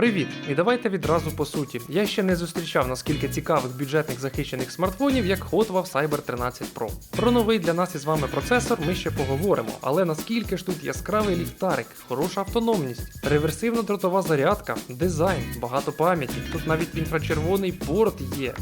Привіт! І давайте відразу по суті. Я ще не зустрічав наскільки цікавих бюджетних захищених смартфонів, як Hotwave Cyber 13 Pro. Про новий для нас із вами процесор ми ще поговоримо, але наскільки ж тут яскравий ліхтарик, хороша автономність, реверсивна дротова зарядка, дизайн, багато пам'яті, тут навіть інфрачервоний порт є.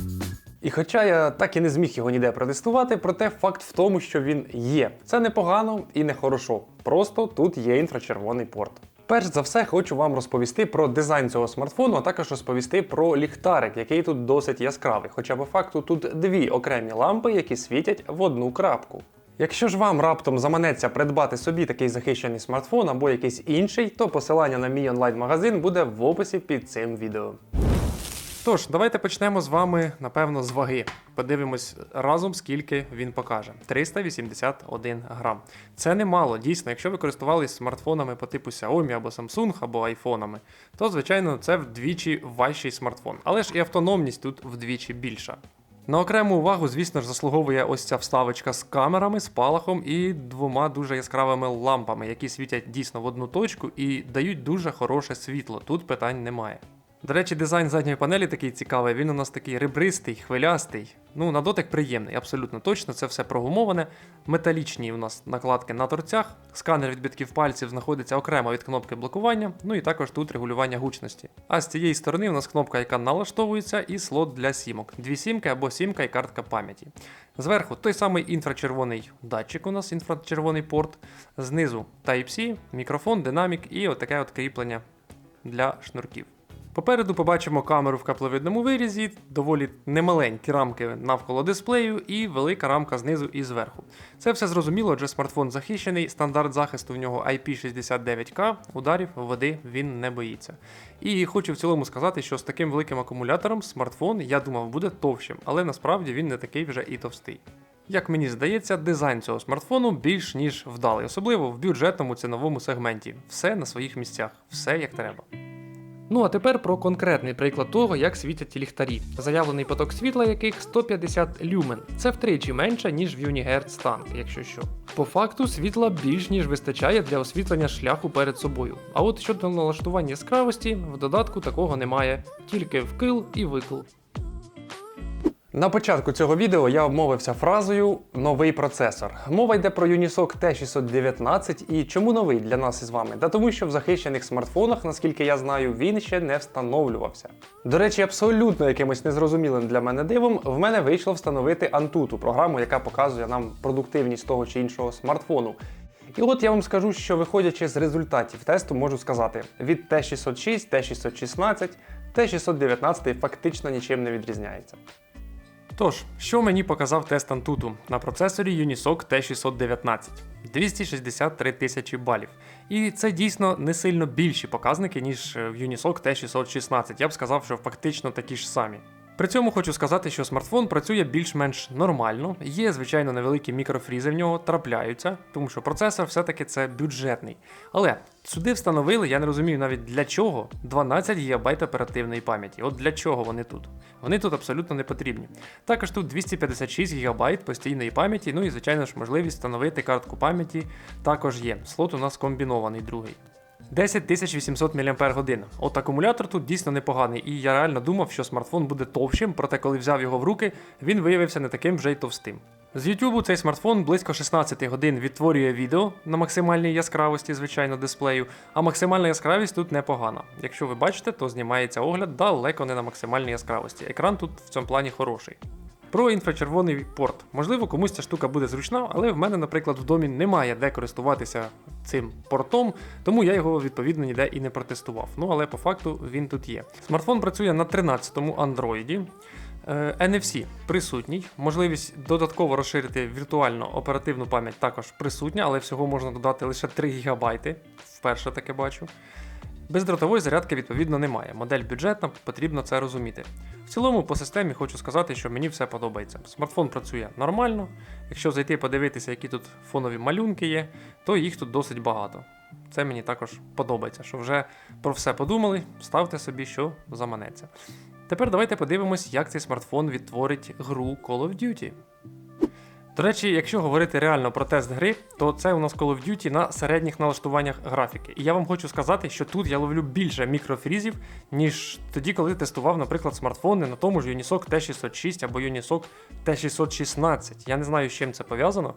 І хоча я так і не зміг його ніде протестувати, проте факт в тому, що він є. Це не погано і не хорошо. Просто тут є інфрачервоний порт. Перш за все, хочу вам розповісти про дизайн цього смартфону, а також розповісти про ліхтарик, який тут досить яскравий. Хоча по факту тут дві окремі лампи, які світять в одну крапку. Якщо ж вам раптом заманеться придбати собі такий захищений смартфон або якийсь інший, то посилання на мій онлайн-магазин буде в описі під цим відео. Тож, давайте почнемо з вами, напевно, з ваги. Подивимось разом, скільки він покаже: 381 грам. Це немало, дійсно, якщо ви користувалися смартфонами по типу Xiaomi або Samsung або айфонами, то звичайно це вдвічі важчий смартфон. Але ж і автономність тут вдвічі більша. На окрему увагу, звісно ж, заслуговує ось ця вставочка з камерами, спалахом і двома дуже яскравими лампами, які світять дійсно в одну точку і дають дуже хороше світло. Тут питань немає. До речі, дизайн задньої панелі такий цікавий, він у нас такий ребристий, хвилястий. Ну, на дотик приємний, абсолютно точно. Це все прогумоване. Металічні у нас накладки на торцях. Сканер відбитків пальців знаходиться окремо від кнопки блокування, ну і також тут регулювання гучності. А з цієї сторони у нас кнопка, яка налаштовується, і слот для сімок. Дві сімки або сімка і картка пам'яті. Зверху той самий інфрачервоний датчик у нас, інфрачервоний порт. Знизу Type-C, мікрофон, динамік і отаке от кріплення для шнурків. Попереду побачимо камеру в капловидному вирізі, доволі немаленькі рамки навколо дисплею і велика рамка знизу і зверху. Це все зрозуміло, адже смартфон захищений, стандарт захисту в нього IP69K, ударів води він не боїться. І хочу в цілому сказати, що з таким великим акумулятором смартфон, я думав, буде товщим, але насправді він не такий вже і товстий. Як мені здається, дизайн цього смартфону більш ніж вдалий, особливо в бюджетному ціновому сегменті. Все на своїх місцях, все як треба. Ну а тепер про конкретний приклад того, як світять ліхтарі. Заявлений поток світла, яких 150 люмен. Це втричі менше, ніж в Юнігерц танк, якщо що. По факту світла більш ніж вистачає для освітлення шляху перед собою. А от щодо налаштування яскравості, в додатку такого немає, тільки вкил і викл. На початку цього відео я обмовився фразою новий процесор. Мова йде про Unisoc T619 і чому новий для нас із вами? Та тому, що в захищених смартфонах, наскільки я знаю, він ще не встановлювався. До речі, абсолютно якимось незрозумілим для мене дивом в мене вийшло встановити Antutu, програму, яка показує нам продуктивність того чи іншого смартфону. І от я вам скажу, що виходячи з результатів тесту, можу сказати, від T606, T616, T619 фактично нічим не відрізняється. Тож, що мені показав тест Antutu на процесорі Unisoc T619 263 тисячі балів. І це дійсно не сильно більші показники, ніж в Unisoc T616. Я б сказав, що фактично такі ж самі. При цьому хочу сказати, що смартфон працює більш-менш нормально, є, звичайно, невеликі мікрофрізи в нього трапляються, тому що процесор все-таки це бюджетний. Але сюди встановили, я не розумію навіть для чого 12 ГБ оперативної пам'яті. От для чого вони тут? Вони тут абсолютно не потрібні. Також тут 256 ГБ постійної пам'яті, ну і, звичайно ж, можливість встановити картку пам'яті також є. Слот у нас комбінований другий. 10800 мАч. От акумулятор тут дійсно непоганий, і я реально думав, що смартфон буде товщим, проте коли взяв його в руки, він виявився не таким вже й товстим. З YouTube цей смартфон близько 16 годин відтворює відео на максимальній яскравості, звичайно, дисплею, а максимальна яскравість тут непогана. Якщо ви бачите, то знімається огляд далеко не на максимальній яскравості. Екран тут в цьому плані хороший. Про інфрачервоний порт. Можливо, комусь ця штука буде зручна, але в мене, наприклад, в домі немає де користуватися цим портом, тому я його відповідно ніде і не протестував. Ну але по факту він тут є. Смартфон працює на 13-му Android. NFC присутній, можливість додатково розширити віртуальну оперативну пам'ять також присутня, але всього можна додати лише 3 ГБ. Вперше таке бачу. Бездротової зарядки, відповідно, немає. Модель бюджетна, потрібно це розуміти. В цілому, по системі хочу сказати, що мені все подобається. Смартфон працює нормально. Якщо зайти подивитися, які тут фонові малюнки є, то їх тут досить багато. Це мені також подобається, що вже про все подумали, ставте собі, що заманеться. Тепер давайте подивимось, як цей смартфон відтворить гру Call of Duty. До речі, якщо говорити реально про тест гри, то це у нас Call of Duty на середніх налаштуваннях графіки. І я вам хочу сказати, що тут я ловлю більше мікрофрізів, ніж тоді, коли тестував, наприклад, смартфони на тому ж Unisoc T606 або Unisoc T616. Я не знаю, з чим це пов'язано.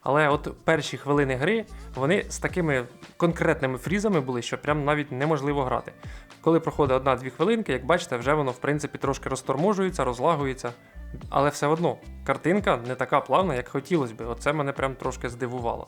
Але от перші хвилини гри вони з такими конкретними фрізами були, що прям навіть неможливо грати. Коли проходить одна-дві хвилинки, як бачите, вже воно в принципі трошки розторможується, розлагується. Але все одно картинка не така плавна, як хотілося би. Оце мене прям трошки здивувало.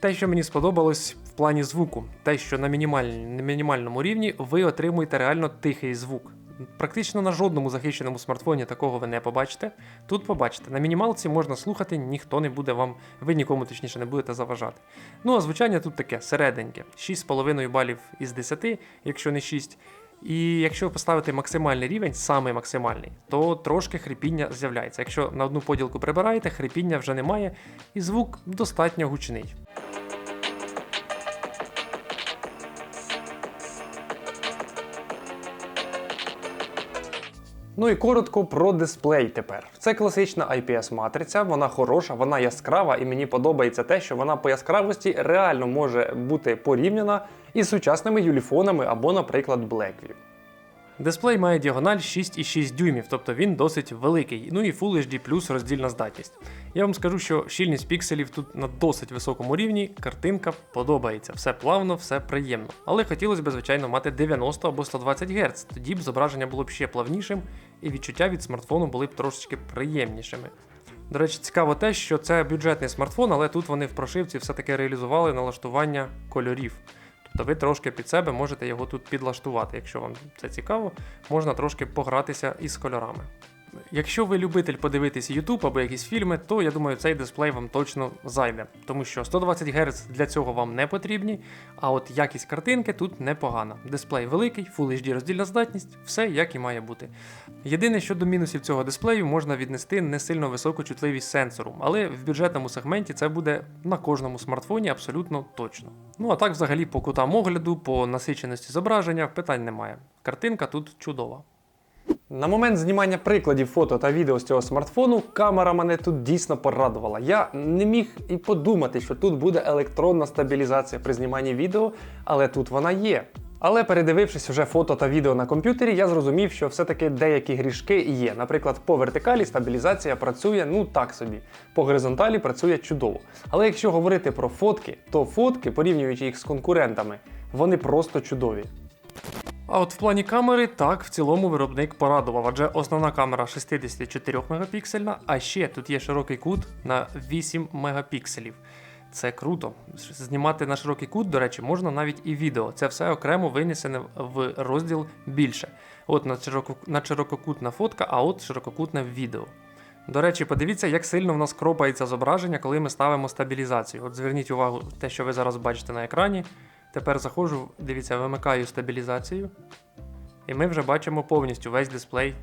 Те, що мені сподобалось в плані звуку, те, що на, мінімаль... на мінімальному рівні ви отримуєте реально тихий звук. Практично на жодному захищеному смартфоні такого ви не побачите. Тут побачите, на мінімалці можна слухати, ніхто не буде вам, ви нікому точніше не будете заважати. Ну а звучання тут таке середеньке: 6,5 балів із 10, якщо не 6. І якщо поставити максимальний рівень, самий максимальний, то трошки хрипіння з'являється. Якщо на одну поділку прибираєте, хрипіння вже немає, і звук достатньо гучний. Ну і коротко про дисплей тепер. Це класична IPS-матриця, вона хороша, вона яскрава, і мені подобається те, що вона по яскравості реально може бути порівняна із сучасними юліфонами або, наприклад, Blackview. Дисплей має діагональ 6,6 дюймів, тобто він досить великий. Ну і Full HD плюс роздільна здатність. Я вам скажу, що щільність пікселів тут на досить високому рівні, картинка подобається, все плавно, все приємно. Але хотілося б, звичайно, мати 90 або 120 Гц, тоді б зображення було б ще плавнішим, і відчуття від смартфону були б трошечки приємнішими. До речі, цікаво те, що це бюджетний смартфон, але тут вони в прошивці все-таки реалізували налаштування кольорів. Тобто ви трошки під себе можете його тут підлаштувати. Якщо вам це цікаво, можна трошки погратися із кольорами. Якщо ви любитель подивитись YouTube або якісь фільми, то я думаю, цей дисплей вам точно зайде, тому що 120 Гц для цього вам не потрібні, а от якість картинки тут непогана. Дисплей великий, Full HD роздільна здатність, все як і має бути. Єдине, що до мінусів цього дисплею можна віднести не сильно високу чутливість сенсору, але в бюджетному сегменті це буде на кожному смартфоні абсолютно точно. Ну а так, взагалі, по кутам огляду, по насиченості зображення питань немає. Картинка тут чудова. На момент знімання прикладів фото та відео з цього смартфону камера мене тут дійсно порадувала. Я не міг і подумати, що тут буде електронна стабілізація при зніманні відео, але тут вона є. Але передивившись уже фото та відео на комп'ютері, я зрозумів, що все-таки деякі грішки є. Наприклад, по вертикалі стабілізація працює ну так собі, по горизонталі працює чудово. Але якщо говорити про фотки, то фотки, порівнюючи їх з конкурентами, вони просто чудові. А от в плані камери, так, в цілому виробник порадував, адже основна камера 64 мегапіксельна, а ще тут є широкий кут на 8 мегапікселів. Це круто. Знімати на широкий кут, до речі, можна навіть і відео. Це все окремо винесене в розділ більше. От на, на ширококутна фотка, а от ширококутне відео. До речі, подивіться, як сильно в нас кропається зображення, коли ми ставимо стабілізацію. От зверніть увагу, те, що ви зараз бачите на екрані. Тепер заходжу, дивіться, вимикаю стабілізацію. І ми вже бачимо повністю весь дисплей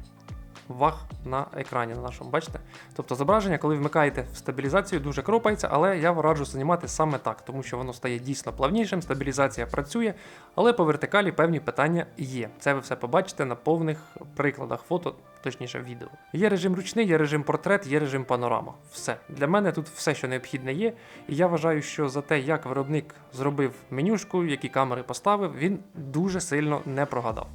ваг на екрані на нашому, бачите? Тобто зображення, коли вмикаєте в стабілізацію, дуже кропається, але я раджу знімати саме так, тому що воно стає дійсно плавнішим, стабілізація працює, але по вертикалі певні питання є. Це ви все побачите на повних прикладах фото, точніше відео. Є режим ручний, є режим портрет, є режим панорама. Все. Для мене тут все, що необхідне є. І я вважаю, що за те, як виробник зробив менюшку, які камери поставив, він дуже сильно не прогадав.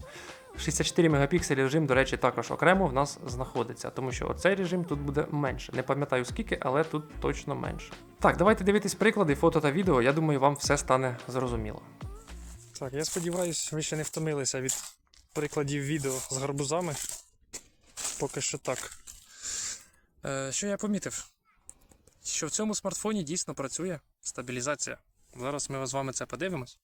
64 мегапікселі режим, до речі, також окремо в нас знаходиться, тому що оцей режим тут буде менше. Не пам'ятаю скільки, але тут точно менше. Так, давайте дивитись приклади, фото та відео. Я думаю, вам все стане зрозуміло. Так, я сподіваюся, ви ще не втомилися від прикладів відео з гарбузами. Поки що так. Е, що я помітив? Що в цьому смартфоні дійсно працює стабілізація. Зараз ми з вами це подивимось.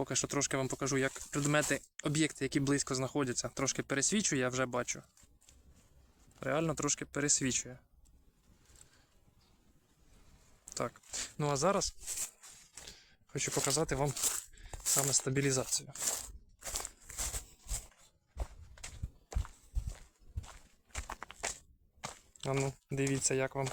Поки що трошки вам покажу, як предмети, об'єкти, які близько знаходяться, трошки пересвічує, я вже бачу. Реально трошки пересвічує. Так. Ну а зараз хочу показати вам саме стабілізацію. А ну, дивіться, як вам.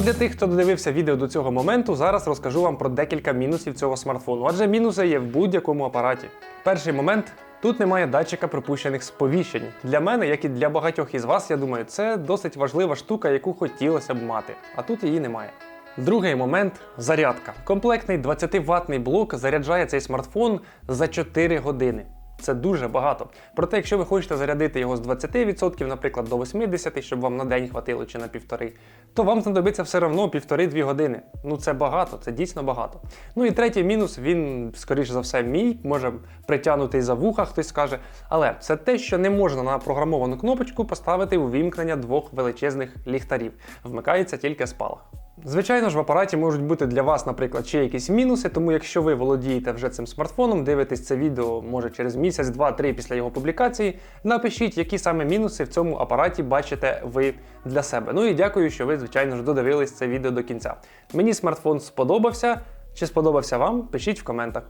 Ну для тих, хто додивився відео до цього моменту, зараз розкажу вам про декілька мінусів цього смартфону, адже мінуси є в будь-якому апараті. Перший момент. Тут немає датчика пропущених сповіщень. Для мене, як і для багатьох із вас, я думаю, це досить важлива штука, яку хотілося б мати. А тут її немає. Другий момент зарядка. Комплектний 20-ваттний блок заряджає цей смартфон за 4 години. Це дуже багато. Проте, якщо ви хочете зарядити його з 20%, наприклад, до 80%, щоб вам на день хватило чи на півтори, то вам знадобиться все одно півтори-дві години. Ну це багато, це дійсно багато. Ну і третій мінус, він, скоріш за все, мій, може притягнутий за вуха, хтось скаже. Але це те, що не можна на програмовану кнопочку поставити увімкнення двох величезних ліхтарів. Вмикається тільки спалах. Звичайно ж, в апараті можуть бути для вас, наприклад, ще якісь мінуси, тому якщо ви володієте вже цим смартфоном, дивитесь це відео може через місяць, два-три після його публікації, напишіть, які саме мінуси в цьому апараті бачите ви для себе. Ну і дякую, що ви, звичайно ж, додивились це відео до кінця. Мені смартфон сподобався. Чи сподобався вам? Пишіть в коментах.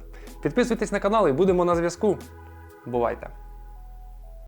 Підписуйтесь на канал і будемо на зв'язку. Бувайте!